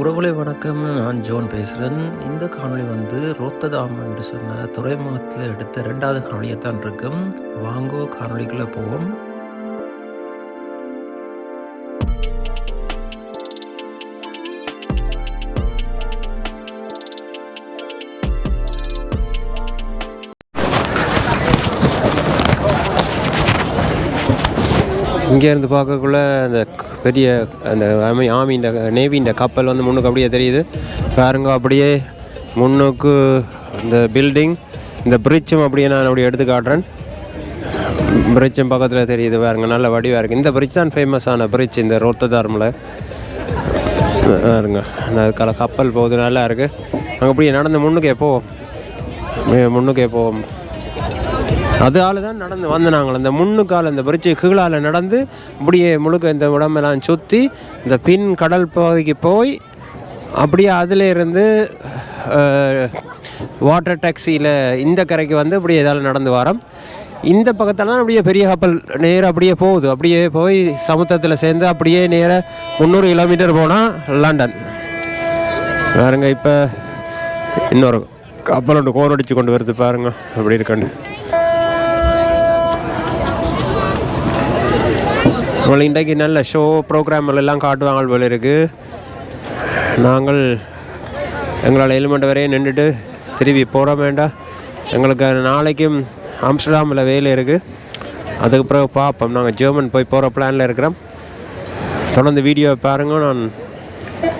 உறவுகளை வணக்கம் நான் ஜோன் பேசுகிறேன் இந்த காணொளி வந்து ரோத்ததாம் என்று சொன்ன துறைமுகத்தில் எடுத்த ரெண்டாவது காணொலியை தான் இருக்கும் வாங்கோ காணொளிக்குள்ளே போவோம். இங்கேருந்து பார்க்கக்குள்ள அந்த பெரிய அந்த ஆமி ஆமியின் நேவியின் கப்பல் வந்து முன்னுக்கு அப்படியே தெரியுது. பாருங்க அப்படியே முன்னுக்கு இந்த பில்டிங் இந்த பிரிட்ஜும் அப்படியே நான் அப்படியே எடுத்து காட்டுறேன். பிரிட்ஜும் பக்கத்தில் தெரியுது பாருங்க நல்ல வடிவாக இருக்குது இந்த பிரிட்ஜ் தான் ஃபேமஸான பிரிட்ஜ் இந்த ரோத்ததாரமில். பாருங்க அந்த கல கப்பல் போகுது நல்லா இருக்குது அங்கே அப்படியே நடந்து முன்னுக்கே போவோம். முன்னுக்கே போவோம். அதால தான் நடந்து வந்து நாங்கள் அந்த முன்னுக்கால் இந்த பிரிட்ஜு கீழால் நடந்து அப்படியே முழுக்க இந்த உடம்பெல்லாம் சுற்றி இந்த பின் கடல் பகுதிக்கு போய் அப்படியே அதில் இருந்து வாட்டர் டாக்ஸியில் இந்த கரைக்கு வந்து அப்படியே இதால் நடந்து வரோம். இந்த பக்கத்தெல்லாம் அப்படியே பெரிய கப்பல் நேராக அப்படியே போகுது. அப்படியே போய் சமுத்திரத்தில் சேர்ந்து அப்படியே நேராக முந்நூறு கிலோமீட்டர் போனால் லண்டன். பாருங்க இப்போ இன்னொரு கப்பல் ஒன்று கோர் அடித்து கொண்டு வருது பாருங்க. அப்படி இருக்கண்டு. உங்களை இன்றைக்கு நல்ல ஷோ ப்ரோக்ராம்கள் காட்டுவாங்க போல இருக்கு. நாங்கள் எங்களால் எலிமெண்ட் வரையே நின்றுட்டு திரும்பி போகிற வேண்டாம். எங்களுக்கு நாளைக்கும் ஆம்ஸ்டர்டாமில் வேலை இருக்குது அதுக்கு பிறகு பார்ப்போம். நாங்கள் ஜெர்மன் போய் போகிற பிளானில் இருக்கிறோம். தொடர்ந்து வீடியோவை பாருங்கள் நான்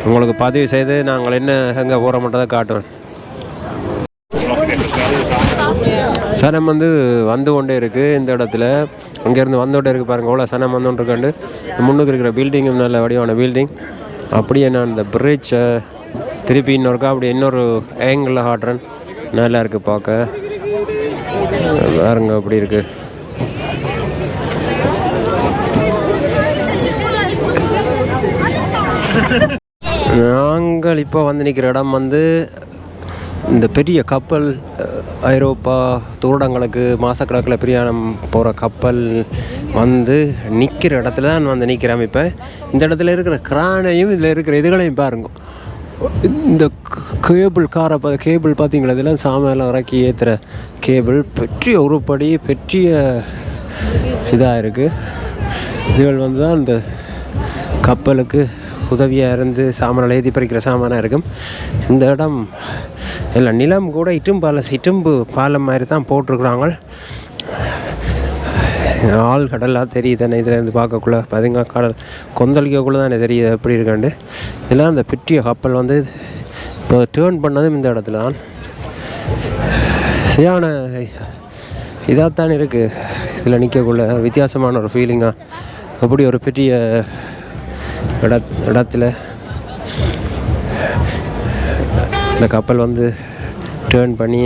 உங்களுக்கு பதிவு செய்து நாங்கள் என்ன எங்கே போகிறோம்ன்றதை காட்டுவேன். சனம் வந்து வந்து கொண்டே இருக்குது இந்த இடத்துல. அங்கேருந்து வந்து இருக்கு இருக்குது பாருங்க சனம் வந்து இருக்காண்டு. முன்னுக்கு இருக்கிற பில்டிங்கும் நல்ல வடிவான பில்டிங் அப்படியே நான் இந்த பிரிட்ஜை திருப்பி இன்னொருக்கா அப்படி இன்னொரு ஏங்கிளில் காட்டுறேன். நல்லா இருக்குது பார்க்க. பாருங்க அப்படி இருக்குது நாங்கள் இப்போ வந்து நிற்கிற இடம் வந்து இந்த பெரிய கப்பல் ஐரோப்பா தூரடங்களுக்கு மாதக்கணக்கில் பிரயாணம் போகிற கப்பல் வந்து நிற்கிற இடத்துல தான் வந்து நிற்கிறேன் இப்போ. இந்த இடத்துல இருக்கிற கிரானையும் இதில் இருக்கிற இதுகளையும் பாருங்க. இந்த கேபிள் காரை பா கேபிள் பார்த்தீங்களா இதெல்லாம் சாமியெல்லாம் இறக்கி ஏற்றுற கேபிள். பெற்றிய உருப்படி பெற்றிய இதாக இருக்குது இதுகள் வந்து தான் இந்த கப்பலுக்கு உதவியாக இருந்து சாமான்களை ஏற்றி பறிக்கிற சாமானாக இருக்கும். இந்த இடம் இல்லை நிலம் கூட இட்டும் பால இட்டும்பு பாலம் மாதிரி தான் போட்டிருக்குறாங்க. ஆள் கடலாக தெரியுது தானே இதில் இருந்து பார்க்கக்குள்ள பார்த்தீங்க கடல் கொந்தளிக்கக்குள்ளே தானே தெரியுது எப்படி இருக்காண்டு. இதெல்லாம் அந்த பெரிய கப்பல் வந்து இப்போ டேர்ன் பண்ணதும் இந்த இடத்துல தான். சரியான இதாகத்தான் இருக்குது இதில் நிற்கக்குள்ள வித்தியாசமான ஒரு ஃபீலிங்காக அப்படி ஒரு பெரிய இட இடத்துல இந்த கப்பல் வந்து டேர்ன் பண்ணி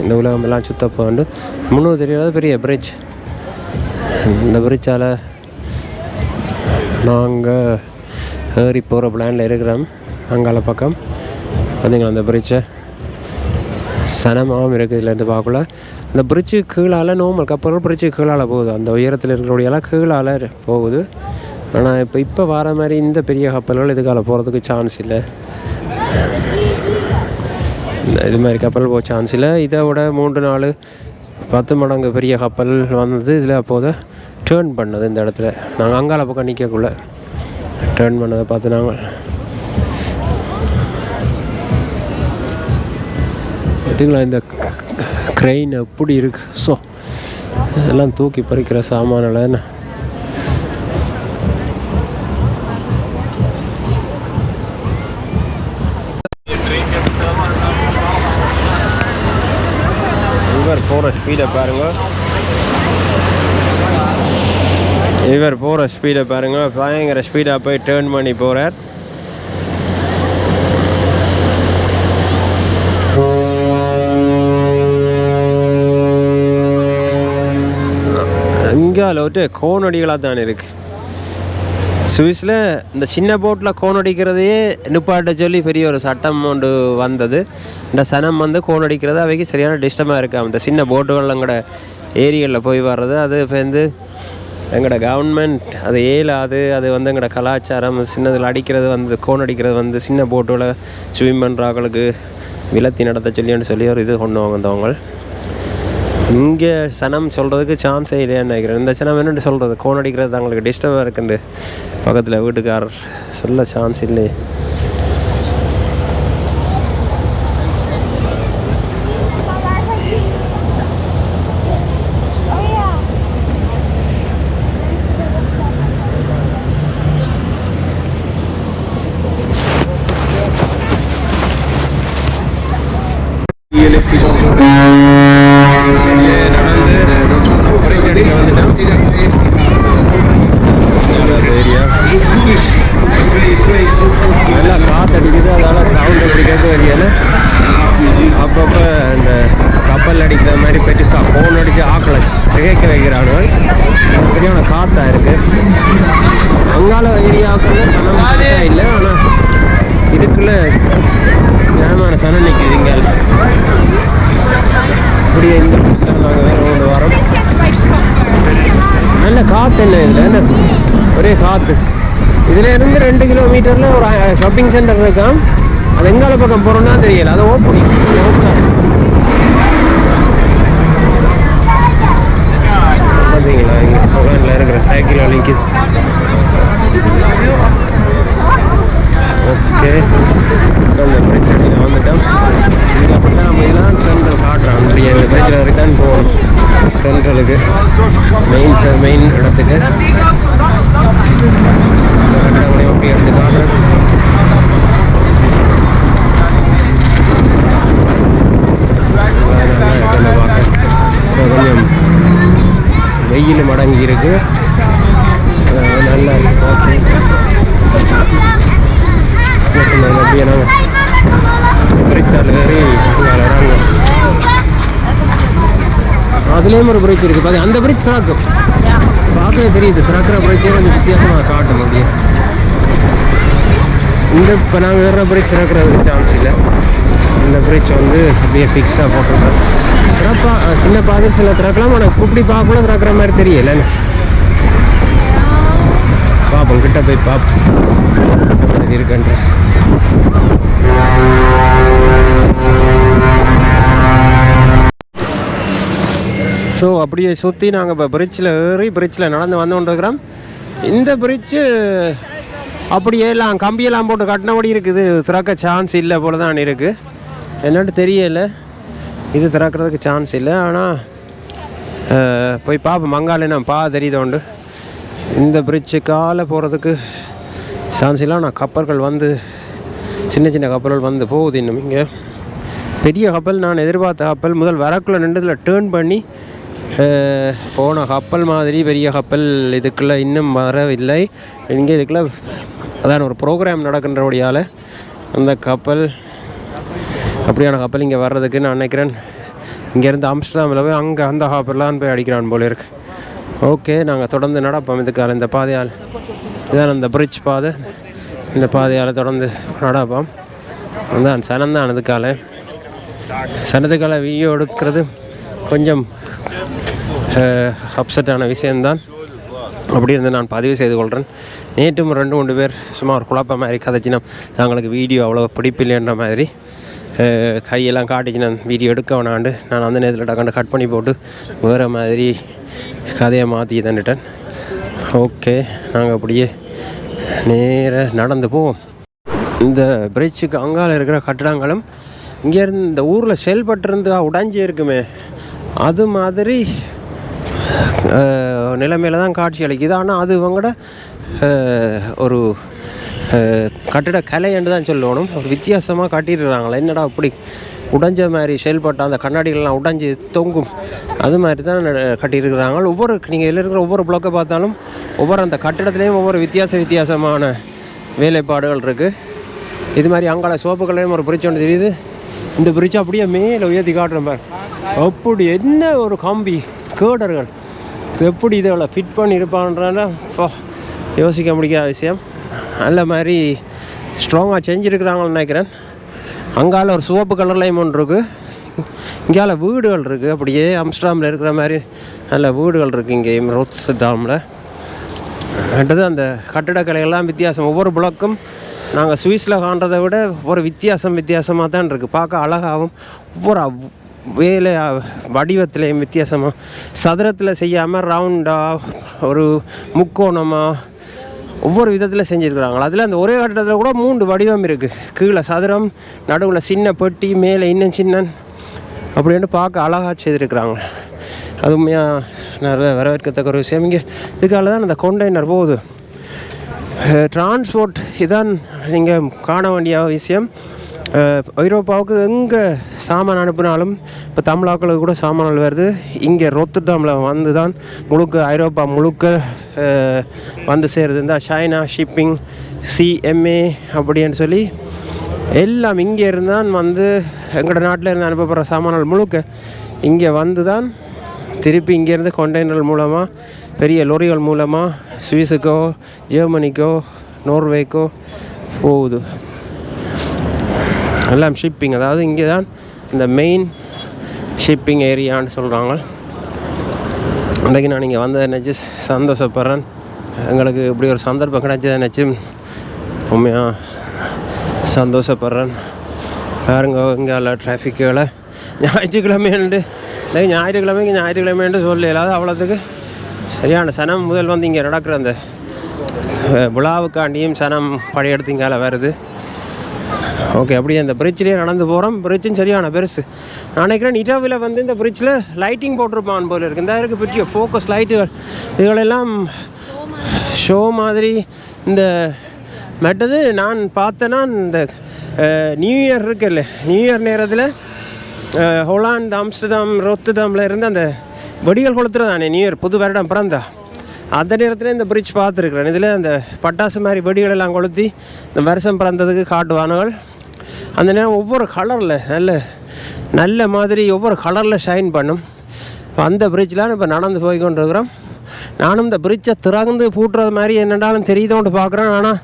இந்த உலகமெல்லாம் சுத்தப்போ வந்து முன்னூறு தெரியாத பெரிய பிரிட்ஜ் இந்த பிரிட்ஜால் நாங்கள் ஏறி போகிற பிளானில் இருக்கிறோம். அங்கால பக்கம். பார்த்தீங்களா அந்த பிரிட்ஜை சனமாகவும் இருக்குது இதுலேருந்து பார்க்கல இந்த பிரிட்ஜு கீழால் நோமல் கப்பல் பிரிட்ஜு கீழால் போகுது. அந்த உயரத்தில் இருக்கிறபடியெல்லாம் கீழால் போகுது. ஆனால் இப்போ இப்போ வர மாதிரி இந்த பெரிய கப்பல்கள் இதுக்கால போகிறதுக்கு சான்ஸ் இல்லை. இந்த இது மாதிரி கப்பல் போக சான்ஸ் இல்லை. இதை விட மூன்று நாலு பத்து மடங்கு பெரிய கப்பல் வந்தது. இதில் அப்போது டேர்ன் பண்ணது இந்த இடத்துல. நாங்கள் அங்கால பக்கம் நிற்கக்குள்ள டேர்ன் பண்ணதை பார்த்து நாங்கள். பார்த்தீங்களா இந்த க்ரெயின் எப்படி இருக்கு? ஸோ இதெல்லாம் தூக்கி பறிக்கிற சாமானில் போகிற ஸ்பீடை பாருங்கள் இவர் போகிற ஸ்பீடை பாருங்கள் பயங்கர ஸ்பீடாக போய் டேர்ன் பண்ணி போகிறார் இங்கால விட்டு கோனடிகளாக தான் இருக்குது சுவிஸில் இந்த சின்ன போட்டில் கோன் அடிக்கிறதையே நிப்பாட்ட சொல்லி பெரிய ஒரு சட்டம் ஒன்று வந்தது. இந்த சனம் வந்து கோன் அடிக்கிறது அவைக்கு சரியான டிஸ்டமாக இருக்குது அந்த சின்ன போட்டுகள் எங்களோட ஏரிகளில் போய் வர்றது அது இப்போ வந்து எங்களோட கவர்மெண்ட் அது ஏலாது அது வந்து எங்களோட கலாச்சாரம் சின்னதில் அடிக்கிறது வந்து கோன் அடிக்கிறது வந்து சின்ன போட்டில் ஸ்விம் பண்ணுறாங்களுக்கு விலத்தி நடத்த சொல்லின்னு சொல்லி ஒரு இது கொண்டு வந்தவங்க. இங்கே சனம் சொல்கிறதுக்கு சான்ஸே இல்லையான்னு நினைக்கிறேன். இந்த சனம் என்னென்னு சொல்கிறது கோன் அடிக்கிறது தங்களுக்கு டிஸ்டர்பாக இருக்குது பக்கத்தில் வீட்டுக்காரர் சொல்ல சான்ஸ் இல்லை ஏரியா நல்லா காற்று அடிக்குது அதனால் சவுண்ட் எப்படி கேட்க தெரியல அப்பப்போ இந்த கப்பல் அடிக்கிற மாதிரி பெருசாக ஃபோன் அடித்து ஆக்களை சிகைக்க வைக்கிறாங்க சரியான காற்றா இருக்கு அங்கால ஏரியாவுக்கு வந்து இல்லை ஆனால் இதுக்குள்ள ஏமான சனம் நிற்கிது இங்கே இப்படியே இந்த நாங்கள் வரோம் நல்ல காற்று என்ன இல்லை என்ன? ஒரே காற்று இதில் இருந்து ரெண்டு கிலோமீட்டரில் ஒரு ஷாப்பிங் சென்டர் இருக்கான் அது எங்கால பக்கம் போகிறோம்னா தெரியல. அதை ஓப்பன் பார்த்தீங்களா இங்கே இருக்கிற சைக்கிள் அழிக்குது ஓகே வந்துட்டோம். இதில் அப்படின்னா நம்ம இதெல்லாம் சென்ட்ரல் காட்டுறோம் அப்படி இந்த பிரச்சனை ரிட்டர்ன் போகணும். சென்ட்ரலுக்கு மெயின் மெயின் இடத்துக்கு. கட்டடங்களை ஒட்டி எடுத்து காட்டுறேன் இப்போ கொஞ்சம் வெயில் மடங்கி இருக்கு நல்லா இருக்கு ஓகே அப்படியே நாங்கள் பிரிச்சால் ஏறி அதுலேயும் ஒரு பிரிட்ஜ் இருக்குது பார்த்தீங்க அந்த பிரிட்ஜ் திறக்கும். பார்க்கவே தெரியுது. திறக்கிற பிரிட்ஜே கொஞ்சம் வித்தியாசமாக காட்டும் அப்படியே இந்த இப்போ நாங்கள் வேற பிரிட்ஜ் திறக்கிறதுக்கு சான்ஸ் இல்லை. இந்த பிரிட்ஜ் வந்து அப்படியே ஃபிக்ஸ்டாக போட்டிருக்கோம். திறப்பா சின்ன பாதையில் சில திறக்கலாம் ஆனால் இப்படி பார்க்கல திறக்கிற மாதிரி தெரியல. உங்ககிட்ட போய் பார்ப்போம் இருக்கன்ற ஸோ அப்படியே சுற்றி நாங்கள் இப்போ பிரிட்ஜில் ஏறி பிரிட்ஜில் நடந்து வந்துகொண்டிருக்கிறோம் இந்த பிரிட்ஜு அப்படியே எல்லாம் கம்பியெல்லாம் போட்டு கட்டினபடி இருக்குது. திறக்க சான்ஸ் இல்லை போல தான் இருக்குது என்னென்னு தெரியலை. இது திறக்கிறதுக்கு சான்ஸ் இல்லை. ஆனால் போய் பார்ப்போம் மங்கால நான் பா தெரியுதோண்டு இந்த பிரிட்ஜு காலை போகிறதுக்கு சான்ஸ் இல்லை. ஆனால் கப்பல்கள் வந்து சின்ன சின்ன கப்பல்கள் வந்து போகுது இன்னும் இங்கே. பெரிய கப்பல் நான் எதிர்பார்த்த கப்பல் முதல் வரக்குள்ளே நின்றதில் டேர்ன் பண்ணி போன கப்பல் மாதிரி பெரிய கப்பல் இதுக்குள்ளே இன்னும் வரவில்லை. இங்கே இதுக்குள்ளே அதான் ஒரு ப்ரோக்ராம் நடக்கின்றபடியால் அந்த கப்பல் அப்படியான கப்பல் இங்கே வர்றதுக்கு நான் நினைக்கிறேன். இங்கேருந்து அம்ஸ்டர்டாமில் போய் அங்கே அந்த கப்பல்லாம் போய் அடிக்கிறான் போல இருக்குது ஓகே நாங்கள் தொடர்ந்து நடப்போம் இதுக்கால இந்த பாதையால். இதான் அந்த பிரிட்ஜ் பாதை. இந்த பாதையால் தொடர்ந்து நடப்போம். அதான் சனந்தான் இதுக்கால சனத்துக்கால வீடியோ எடுக்கிறது கொஞ்சம் அப்செட்டான விஷயம்தான். அப்படி இருந்து நான் பதிவு செய்து கொள்கிறேன் நேற்றும் ரெண்டு மூணு பேர் சுமார் குழப்பம் மாதிரி கதைச்சினோம். தாங்களுக்கு வீடியோ அவ்வளோ பிடிப்பில்லைன்ற மாதிரி. கையெல்லாம் காட்டிச்சு. நான் வீடியோ எடுக்க வேணாண்டு நான் அந்த நேரத்தில் டக்காண்டு கட் பண்ணி போட்டு வேறு மாதிரி கதையை மாற்றி தந்துட்டேன். ஓகே நாங்கள் அப்படியே நேராக நடந்து போவோம். இந்த பிரிட்ஜுக்கு அங்கால இருக்கிற கட்டடங்களும் இங்கேருந்து இந்த ஊரில் செயல்பட்டிருந்து உடைஞ்சி இருக்குமே. அது மாதிரி அஹ், நிலைமையில தான் காட்சி அளிக்குது. ஆனால் அது இவங்களோட ஒரு கட்டிட கலை என்று தான் சொல்லணும். ஒரு வித்தியாசமாக காட்டிடுறாங்களே. என்னடா அப்படி உடைஞ்ச மாதிரி செயல்பட்ட அந்த கண்ணாடிகள்லாம் உடைஞ்சு தொங்கும். அது மாதிரி தான் கட்டியிருக்கிறாங்க. ஒவ்வொரு நீங்கள் இதில் இருக்கிற ஒவ்வொரு பிளாக்கை பார்த்தாலும் ஒவ்வொரு அந்த கட்டிடத்துலேயும் ஒவ்வொரு வித்தியாச வித்தியாசமான வேலைப்பாடுகள் இருக்குது இது மாதிரி அங்கால சோப்புகளையும் ஒரு பிரிட்ஜ் ஒன்று தெரியுது. இந்த பிரிட்ஜ் அப்படியே மேலே உயர்த்தி காட்டுறேன் பார். அப்படி என்ன ஒரு கம்பி கேடர்கள். எப்படி இதை ஃபிட் பண்ணி இருப்பான்றா யோசிக்க முடியாத விஷயம். நல்ல மாதிரி ஸ்ட்ராங்காக செஞ்சுருக்குறாங்கன்னு நினைக்கிறேன். அங்கால ஒரு சிவப்பு கலர்லையும் ஒன்று இருக்குது இங்கால வீடுகள் இருக்குது அப்படியே அம்ஸ்டாமில் இருக்கிற மாதிரி நல்ல வீடுகள் இருக்குது இங்கேயும் ரோட்ஸ் டாமில் அடுத்தது அந்த கட்டிடக்கலை எல்லாம் வித்தியாசம். ஒவ்வொரு பிளாக்கும் நாங்கள் சுவிஸில் காண்றதை விட ஒரு வித்தியாசம் வித்தியாசமாக தான் இருக்குது பார்க்க அழகாகவும் ஒவ்வொரு அவ்- வேலை அ- வடிவத்திலையும் வித்தியாசமாக சதுரத்தில் செய்யாமல் ரவுண்டாக ஒரு முக்கோணமாக ஒவ்வொரு விதத்தில் செஞ்சுருக்குறாங்க. அதில் அந்த ஒரே கட்டத்தில் கூட மூன்று வடிவம் இருக்குது கீழே சதுரம் நடுவில் சின்ன பெட்டி மேலே இன்னும் சின்ன அப்படின்னு பார்க்க அழகாக செய்திருக்கிறாங்க. அதுமையாக நிறைய வரவேற்கத்தக்க ஒரு விஷயம். இங்கே இதுக்காக தான் அந்த கொண்டைனர் போகுது. டிரான்ஸ்போர்ட் இதான் நீங்கள் காண வேண்டிய விஷயம். ஐரோப்பாவுக்கு எங்கே சாமான் அனுப்பினாலும் இப்போ தமிழாக்களுக்கு கூட சாமான்கள் வருது. இங்கே ரொத்துட்டாமில் வந்து தான் முழுக்க ஐரோப்பா முழுக்க வந்து சேருது. இந்த சைனா ஷிப்பிங் சிஎம்ஏ அப்படின்னு சொல்லி எல்லாம் இங்கே இருந்தான் வந்து எங்களோட நாட்டில் இருந்து அனுப்பப்படுற சாமான்கள் முழுக்க இங்கே வந்து தான் திருப்பி இங்கேருந்து கொண்டெய்னர் மூலமாக பெரிய லொரிகள் மூலமாக சுவிஸுக்கோ ஜெர்மனிக்கோ நோர்வேக்கோ போகுது. எல்லாம் ஷிப்பிங் அதாவது இங்கே தான் இந்த மெயின் ஷிப்பிங் ஏரியான்னு சொல்கிறாங்க அன்றைக்கு நான் இங்கே வந்ததை நினச்சி சந்தோஷப்படுறேன். எங்களுக்கு இப்படி ஒரு சந்தர்ப்பம் கிடைச்சதை நினச்சி உண்மையாக சந்தோஷப்படுறேன். பாருங்க இங்கே எல்லா டிராஃபிக்குகளை ஞாயிற்றுக்கிழமைண்டு இல்லை ஞாயிற்றுக்கிழமைக்கு ஞாயிற்றுக்கிழமைன்னு சொல்ல இல்லாத அவ்வளோத்துக்கு சரியான சனம் முதல் வந்து இங்கே நடக்கிற அந்த விழாவுக்காண்டியும் சனம் படையெடுத்து இங்கால வருது. ஓகே அப்படியே அந்த பிரிட்ஜ்லேயே நடந்து போகிறோம் பிரிட்ஜும் சரியான பெருசு. நான் நினைக்கிறேன் நிட்டாவில் வந்து இந்த பிரிட்ஜில் லைட்டிங் போட்டிருப்பான் போல இருக்கு. இந்த இருக்குது பெரிய ஃபோக்கஸ் லைட்டுகள் இதுகளெல்லாம் ஷோ மாதிரி இந்த மற்றது நான் பார்த்தேன்னா இந்த நியூ இயர் இருக்குல்ல நியூ இயர் நேரத்தில் ஹொலாந்து ஆம்ஸ்டர்டாம் ரோத்துதாமில் இருந்து அந்த வெடிகள் கொளுத்துறதானே நியூ இயர் புது வருடம் பிறந்தா. அந்த நேரத்தில் இந்த பிரிட்ஜ் பார்த்துருக்குறேன். இதில் அந்த பட்டாசு மாதிரி வெடிகள் எல்லாம் கொளுத்தி இந்த வருஷம் பிறந்ததுக்கு காட்டுவானுகள் அந்த நேரம் ஒவ்வொரு கலரில் நல்ல நல்ல மாதிரி ஒவ்வொரு கலரில் ஷைன் பண்ணும். அந்த பிரிட்ஜ்லாம் இப்போ நடந்து போய் கொண்டிருக்கிறோம். நானும் இந்த பிரிட்ஜை திறந்து பூட்டுறது மாதிரி என்னென்னாலும் தெரியுதோன்ட்டு பார்க்குறேன் ஆனால்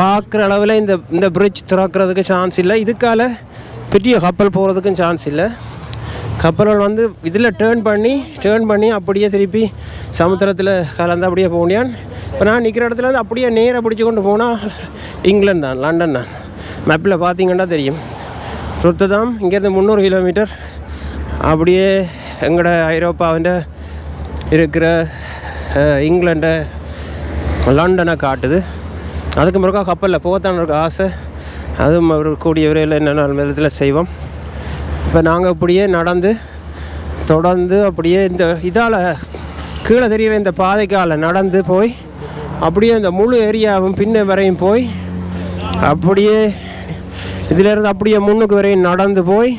பார்க்குற அளவில் இந்த இந்த பிரிட்ஜ் திறக்கிறதுக்கு சான்ஸ் இல்லை. இதுக்கால பெரிய கப்பல் போகிறதுக்கும் சான்ஸ் இல்லை. கப்பல்கள் வந்து இதில் டேர்ன் பண்ணி டேர்ன் பண்ணி அப்படியே திருப்பி சமுத்திரத்தில் கலந்து அப்படியே போக இப்போ நான் நிற்கிற இடத்துல இருந்து அப்படியே நேராக பிடிச்சி கொண்டு போனால் இங்கிலாந்து தான் லண்டன் தான். மேப்பில் பார்த்தீங்கன்னா தெரியும். ரொத்ததாம் இங்கேருந்து முந்நூறு கிலோமீட்டர். அப்படியே எங்களோட ஐரோப்பாவிൻ്റെ இருக்கிற இங்கிலாண்டு லண்டனை காட்டுது. அதுக்கு முருகா கப்பலில் போகத்தான் ஒரு ஆசை. அதுவும் அவர் கூடிய விரைவில் என்னென்ன விதத்தில் செய்வோம். இப்போ நாங்கள் இப்படியே நடந்து தொடர்ந்து அப்படியே இந்த இதால் கீழே தெரிகிற இந்த பாதைக்கால நடந்து போய் அப்படியே இந்த முழு ஏரியாவும் பின்ன வரையும் போய் அப்படியே இதிலிருந்து அப்படியே முன்னுக்கு வரையும் நடந்து போய்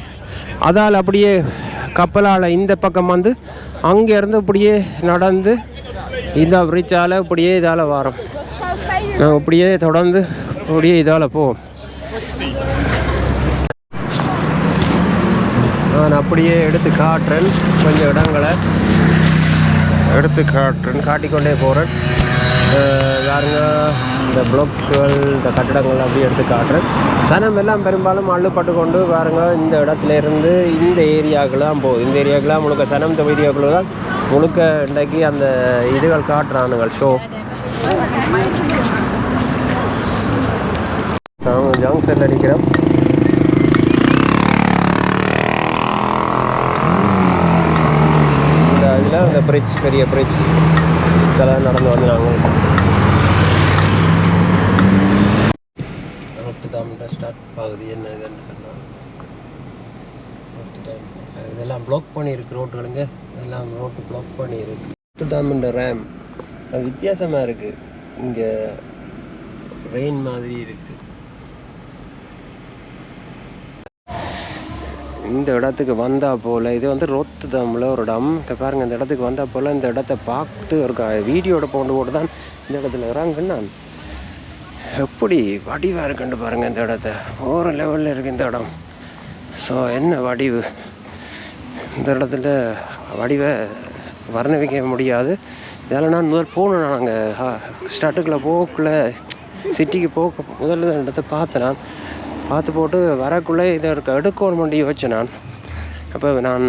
அதால் அப்படியே கப்பலால் இந்த பக்கம் வந்து அங்கேருந்து அப்படியே நடந்து இந்த பிரிட்ஜால் இப்படியே இதால் வரோம். நாங்கள் இப்படியே தொடர்ந்து அப்படியே இதால் போவோம். நான் அப்படியே எடுத்து காட்டுறேன் கொஞ்சம் இடங்களை. எடுத்து காட்டுறேன் காட்டிக்கொண்டே போகிறேன் யாருங்க இந்த பிளாக்குகள் இந்த கட்டடங்கள் அப்படி எடுத்து காட்டுறேன். சனம் எல்லாம் பெரும்பாலும் அள்ளுப்பட்டு கொண்டு பாருங்க இந்த இடத்துல இருந்து இந்த ஏரியாவுக்குலாம் போகுது. இந்த ஏரியாவுக்குலாம் முழுக்க சனம் இந்த ஏரியாவுக்குள்ள தான் முழுக்க இன்றைக்கு அந்த இதுகள் காட்டுறானுங்கள். ஷோ. ஜங்ஷன் அடிக்கிறோம் இந்த இதில் அந்த பிரிட்ஜ் பெரிய பிரிட்ஜ் இதெல்லாம் நடந்து வந்து நாங்கள் ரொட்டுதாம் ஸ்டார்ட் ஆகுது என்ன இதுன்னு சொன்னால் இதெல்லாம் ப்ளாக் பண்ணியிருக்கு ரோட்டுகளுங்க இதெல்லாம் ரோட்டு ப்ளாக் பண்ணியிருக்கு. ரொட்டுதாம்ன்ற ரேம் அது வித்தியாசமாக இருக்குது இங்கே ரெயின் மாதிரி இருக்குது இந்த இடத்துக்கு வந்தா போல் இது வந்து ரொத்துதாமில் ஒரு இடம் இங்க பாருங்க இந்த இடத்துக்கு வந்தா போல் இந்த இடத்த பார்த்து ஒரு வீடியோட போட்டு போட்டு தான் இந்த இடத்துல இறங்குன்னு. நான் எப்படி வடிவாக இருக்குன்னு பாருங்கள் இந்த இடத்த. ஒரு லெவலில் இருக்குது இந்த இடம். ஸோ என்ன வடிவு? இந்த இடத்துல வடிவை வர்ணிக்க முடியாது. இதெல்லாம் நான் முதல் போகணும் நாங்கள் ஸ்டார்ட்டுக்குள்ளே போகக்குள்ள சிட்டிக்கு போக முதல்ல இந்த இடத்த பார்த்தேன் நான் பார்த்து போட்டு வரக்குள்ளே இதை இருக்க எடுக்கணும் பண்ணி யோசிச்சேன் நான். அப்போ நான்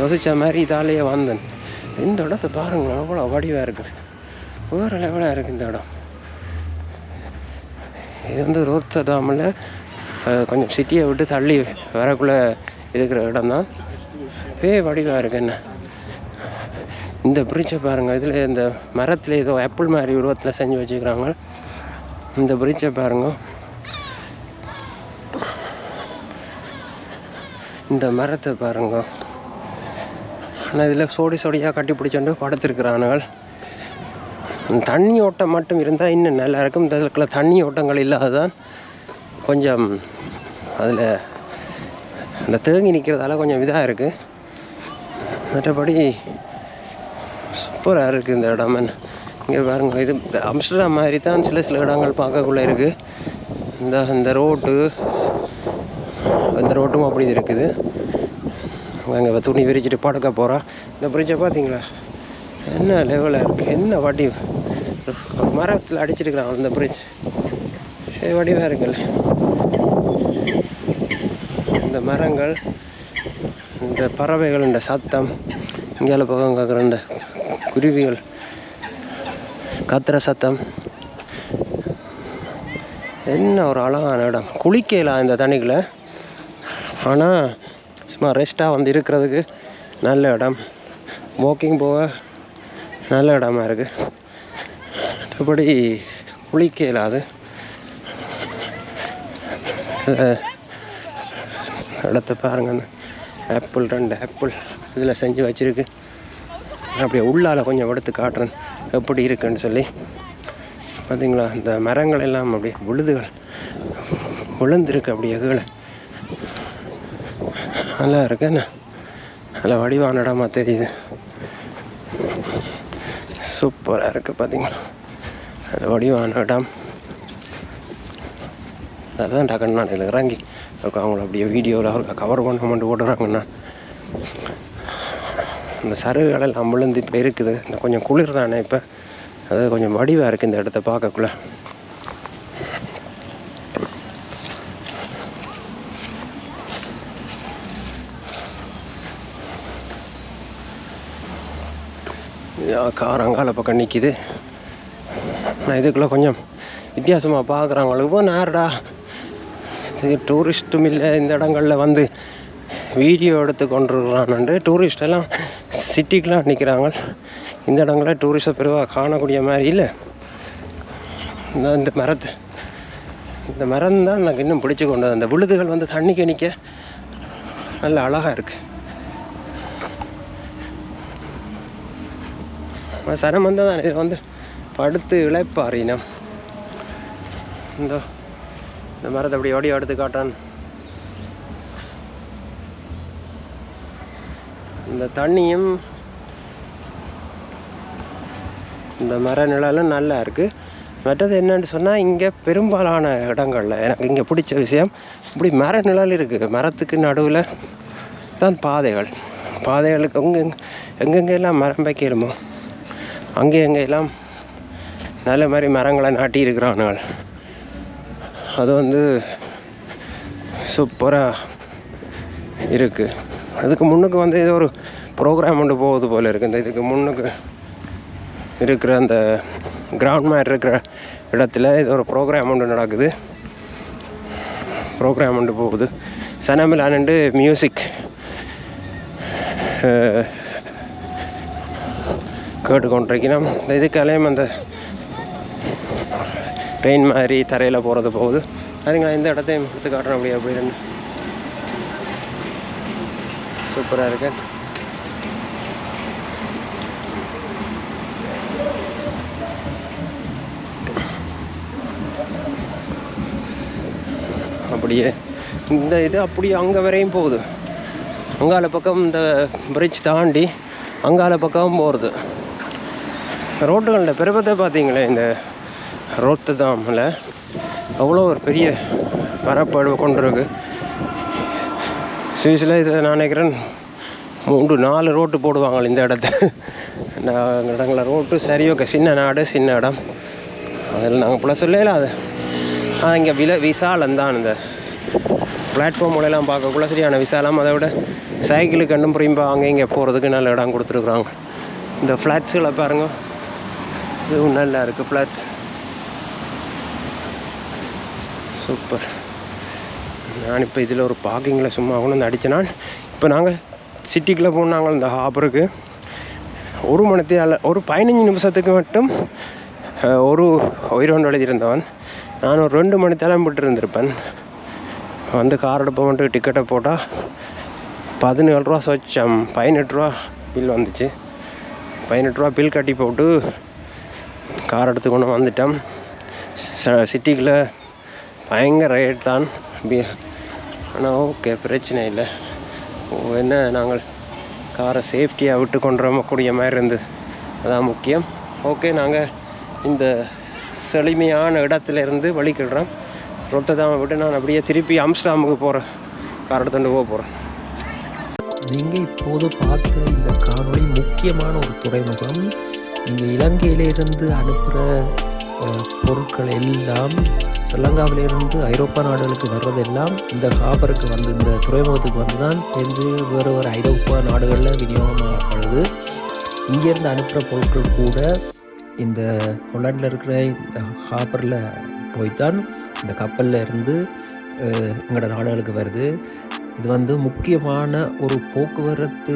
யோசித்த மாதிரி இதாலேயே வந்தேன். இந்த இடத்த பாருங்கள் அவ்வளோ வடிவாக இருக்குது வேறு லெவலாக இருக்குது இந்த இடம். இது வந்து ரோத்ததாமில் கொஞ்சம் சிட்டியை விட்டு தள்ளி வரக்குள்ளே இருக்கிற இடம் தான் பே வடிவாக இருக்கு என்ன? இந்த பிரிட்ஜை பாருங்கள் இதில் இந்த மரத்தில் ஏதோ ஆப்பிள் மாதிரி உருவத்தில் செஞ்சு வச்சுக்கிறாங்க. இந்த பிரிட்ஜை பாருங்க. இந்த மரத்தை பாருங்க. ஆனால் இதில் சோடி சோடியாக கட்டி பிடிச்சோண்டு படுத்திருக்கிறானுகள். தண்ணி ஓட்டம் மட்டும் இருந்தால் இன்னும் நல்லா இருக்கும். இந்த இதுக்குள்ள தண்ணி ஓட்டங்கள் இல்லாததான் கொஞ்சம் அதில் அந்த தேங்கி நிற்கிறதால கொஞ்சம் இதாக இருக்குது மற்றபடி சூப்பராக இருக்குது இந்த இடம். இங்கே பாருங்க இது அம்ஸ்டர்டாம் மாதிரி தான் சில சில இடங்கள் பார்க்கக்குள்ளே இருக்குது இந்த இந்த ரோட்டு இந்த ரோட்டும் அப்படி இருக்குது. அங்கே துணி விரிச்சிட்டு படுக்க போகிறா இந்த பிரிட்ஜை பார்த்தீங்களா? என்ன லெவலில் இருக்குது என்ன வடிவு மரத்தில் அடிச்சிருக்கிறான் அந்த பிரிட்ஜ் வடிவாக இருக்குல்ல. இந்த மரங்கள் இந்த பறவைகள் இந்த சத்தம் இங்கால பக்கம் கேட்குற இந்த குருவிகள் கத்துற சத்தம். என்ன ஒரு அழகான இடம். குளிக்கலாம் இந்த தண்ணிக்குள்ள. ஆனால் சும்மா ரெஸ்ட்டாக வந்து இருக்கிறதுக்கு நல்ல இடம். வாக்கிங் போக நல்ல இடமா இருக்குது மற்றபடி குளிக்க இல்லாது இடத்த பாருங்க. அந்த ஆப்பிள் ரெண்டு ஆப்பிள் இதில் செஞ்சு வச்சுருக்கு. அப்படியே உள்ளால கொஞ்சம் எடுத்து காட்டுறேன். எப்படி இருக்குன்னு சொல்லி. பார்த்தீங்களா இந்த மரங்கள் எல்லாம் அப்படியே விழுதுகள். விழுந்திருக்கு அப்படியே கீழே. நல்லா இருக்கு என்ன? நல்லா வடிவான இடமா தெரியுது. சூப்பராக இருக்குது பார்த்தீங்களா அது வடிவான இடம் அதான் டக்குன்னு நான் இதில் இறங்கி அவங்கள அப்படியே வீடியோவில் அவருக்கு கவர் பண்ண மட்டும் ஓடுறாங்கண்ணா இந்த சருகுகள் எல்லாம் விழுந்து இப்போ இருக்குது. இந்த கொஞ்சம் குளிர் தானே இப்போ? அது கொஞ்சம் வடிவாக இருக்குது இந்த இடத்த பார்க்கக்குள்ள. கார் அங்கால பக்கம் நிற்கிது நான் இதுக்குள்ளே கொஞ்சம் வித்தியாசமாக பார்க்குறாங்களுக்கு நேரடா. சரி டூரிஸ்ட்டும் இல்லை. இந்த இடங்களில் வந்து வீடியோ எடுத்து கொண்டிருக்கிறான்னு டூரிஸ்டெல்லாம் சிட்டிக்கெலாம் நிற்கிறாங்க இந்த இடங்களில் டூரிஸ்ட்டை பெருவாக காணக்கூடிய மாதிரி இல்லை. இந்த இந்த மரத்து இந்த மரம் தான் எனக்கு இன்னும் பிடிச்சி கொண்டது. அந்த விழுதுகள் வந்து தண்ணிக்கு நிற்க நல்ல அழகாக இருக்குது சனம் வந்து தான் இதில் வந்து படுத்து இழைப்பாரினம் இந்த இந்த மரத்தை அப்படி ஓடி எடுத்து காட்டான் இந்த தண்ணியும் இந்த மர நிழலும் நல்லா இருக்குது மற்றது என்னன்னு சொன்னால் இங்கே பெரும்பாலான இடங்களில் எனக்கு இங்கே பிடிச்ச விஷயம் இப்படி மர நிழல் இருக்குது மரத்துக்கு நடுவில் தான் பாதைகள் பாதைகளுக்கு எங்கே எங்கெங்கெல்லாம் மரம் வைக்கணுமோ அங்கே எங்கெல்லாம் நல்ல மாதிரி மரங்களை நாட்டி இருக்கிறானுகள் அது வந்து சூப்பராக இருக்குது அதுக்கு முன்னுக்கு வந்து ஏதோ ஒரு ப்ரோக்ராம் ஒன்று போகுது போல் இருக்குது இந்த இதுக்கு முன்னுக்கு இருக்கிற அந்த கிரவுண்ட் மாதிரி இருக்கிற இடத்துல ஏதோ ஒரு ப்ரோக்ராம் ஒன்று நடக்குது. ப்ரோக்ராம் ஒன்று போகுது. சனமிலானண்டு மியூசிக் கேட்டுக்கொண்டிருக்கிறோம். இந்த இதுக்காலையும் அந்த ட்ரெயின் மாதிரி தரையில் போகிறது போகுது. அதுங்களா இந்த இடத்தையும் எடுத்து காட்டுறோம் அப்படியே அப்படின்னு சூப்பராக இருக்கு. அப்படியே இந்த இது அப்படியே அங்கே வரையும் போகுது. அங்கால பக்கம் இந்த பிரிட்ஜ் தாண்டி அங்கால பக்கம் போகிறது ரோட்டுகளில் பிறப்பத்தை பார்த்தீங்களே இந்த ரோத்து தாமில் அவ்வளோ ஒரு பெரிய பரப்பளவு கொண்டிருக்கு. சுவிஸில் இதில் நான் நினைக்கிறேன் மூன்று நாலு ரோட்டு போடுவாங்க இந்த இடத்துல. நான் இடங்களில் ரோட்டு சரி ஓகே. சின்ன நாடு சின்ன இடம். அதில் நாங்கள் இப்போலாம் சொல்லல அது. ஆ இங்கே வில விசாலம் தான் இந்த பிளாட்ஃபார்ம் மூலையெல்லாம் பார்க்கக்குள்ள சரியான விசாலம். அதை விட சைக்கிளுக்கு கண்டும் புரியும்பா அங்கே இங்கே போகிறதுக்கு நல்ல இடம் கொடுத்துருக்குறாங்க. இந்த ஃப்ளாட்ஸுகளை பாருங்கள் இதுவும் நல்லா இருக்குது ஃப்ளாட்ஸ் சூப்பர் நான் இப்போ இதில் ஒரு பார்க்கிங்கில் சும்மா கொண்டு வந்து அடித்தேன் இப்போ நாங்கள் சிட்டிக்குள்ளே போனாங்க இந்த ஹாபருக்கு ஒரு மணத்தையால் ஒரு பதினஞ்சு நிமிஷத்துக்கு மட்டும் ஒரு உயிரோண்டு எழுதியிருந்தவன் நான் ஒரு ரெண்டு மணி தேலம் விட்டு இருந்திருப்பேன். வந்து கார் எடுப்ப மட்டும் டிக்கெட்டை போட்டால் பதினேழு ரூபா சொச்சம் பதினெட்டு ரூபா பில் வந்துச்சு. பதினெட்டு ரூபா பில் கட்டி போட்டு கார் எடுத்து கொண்டு வந்துட்டோம். ச- சிட்டிக்குள்ளே பயங்கர ரேட் தான். பி- ஆனால் ஓகே பிரச்சனை இல்லை. என்ன நாங்கள் காரை சேஃப்டியாக விட்டு கொண்டு கூடிய மாதிரி இருந்தது. அதான் முக்கியம். ஓகே நாங்கள் இந்த செழுமையான இடத்துல இருந்து வழிக்கிடுறோம் ரொட்டதாமை விட்டு நான் அப்படியே திருப்பி அம்ஸ்டாமுக்கு போகிறேன் கார் எடுத்துகிட்டு போக போகிறேன் நீங்கள் இப்போது பார்த்த இந்த காணொளி முக்கியமான ஒரு துறைமுகம். நீங்கள் இலங்கையிலிருந்து அனுப்புகிற பொருட்கள் எல்லாம் ஸ்ரீலங்காவிலிருந்து ஐரோப்பா நாடுகளுக்கு வர்றதெல்லாம் இந்த ஹாபருக்கு வந்து இந்த துறைமுகத்துக்கு வந்து தான் வந்து வேறு ஒரு ஐரோப்பா நாடுகளில் விநியோகமாகப்படுது. இங்கேருந்து அனுப்புகிற பொருட்கள் கூட இந்த ஹொலாண்டில் இருக்கிற இந்த ஹாபரில் போய்த்தான். இந்த கப்பலில் இருந்து எங்களோட நாடுகளுக்கு வருது. இது வந்து முக்கியமான ஒரு போக்குவரத்து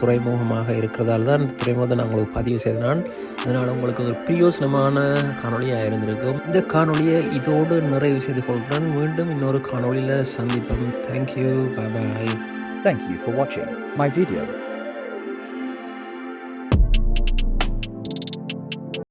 துறைமுகமாக இருக்கிறதால தான் இந்த துறைமுகத்தை நான் உங்களுக்கு பதிவு செய்தனால் அதனால் உங்களுக்கு ஒரு பிரயோசனமான காணொலியாக இருந்திருக்கும். இந்த காணொலியை இதோடு நிறைவு செய்து கொள்கிறேன். மீண்டும் இன்னொரு காணொளியில் சந்திப்போம். Thank you bye Thank you for watching my video.